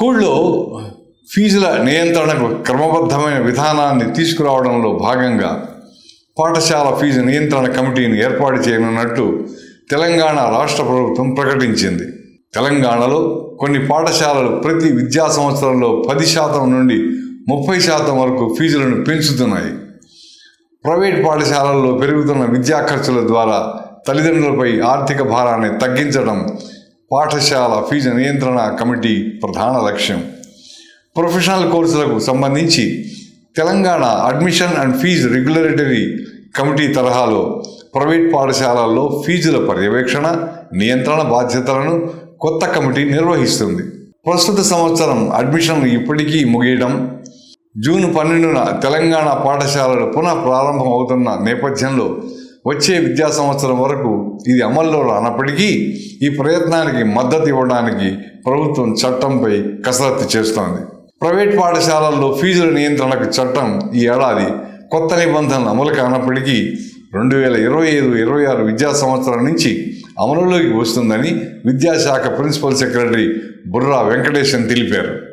స్కూల్లో ఫీజుల నియంత్రణకు క్రమబద్ధమైన విధానాన్ని తీసుకురావడంలో భాగంగా పాఠశాల ఫీజు నియంత్రణ కమిటీని ఏర్పాటు చేయనున్నట్టు తెలంగాణ రాష్ట్ర ప్రభుత్వం ప్రకటించింది. తెలంగాణలో కొన్ని పాఠశాలలు ప్రతి విద్యా సంవత్సరంలో పది శాతం నుండి ముప్పై శాతం వరకు ఫీజులను పెంచుతున్నాయి. ప్రైవేట్ పాఠశాలల్లో పెరుగుతున్న విద్యా ఖర్చుల ద్వారా తల్లిదండ్రులపై ఆర్థిక భారాన్ని తగ్గించడం పాఠశాల ఫీజు నియంత్రణ కమిటీ ప్రధాన లక్ష్యం. ప్రొఫెషనల్ కోర్సులకు సంబంధించి Telangana admission and fee regulatory committee తరహాలో ప్రైవేట్ పాఠశాలల్లో ఫీజుల పర్యవేక్షణ నియంత్రణ బాధ్యతలను కొత్త కమిటీ నిర్వహిస్తుంది. ప్రస్తుత సంవత్సరం అడ్మిషన్లు ఇప్పటికీ ముగియడం జూన్ పన్నెండున తెలంగాణ పాఠశాలలు పునః ప్రారంభం అవుతున్న నేపథ్యంలో వచ్చే విద్యా సంవత్సరం వరకు ఇది అమల్లో రానప్పటికీ ఈ ప్రయత్నానికి మద్దతు ఇవ్వడానికి ప్రభుత్వం చట్టంపై కసరత్తు చేస్తోంది. ప్రైవేట్ పాఠశాలల్లో ఫీజుల నియంత్రణకు చట్టం ఈ ఏడాది కొత్త నిబంధనలు అమలు కానప్పటికీ రెండు వేల ఇరవై ఐదు ఇరవై ఆరు విద్యా సంవత్సరం నుంచి అమలులోకి వస్తుందని విద్యాశాఖ ప్రిన్సిపల్ సెక్రటరీ బుర్రా వెంకటేశన్ తెలిపారు.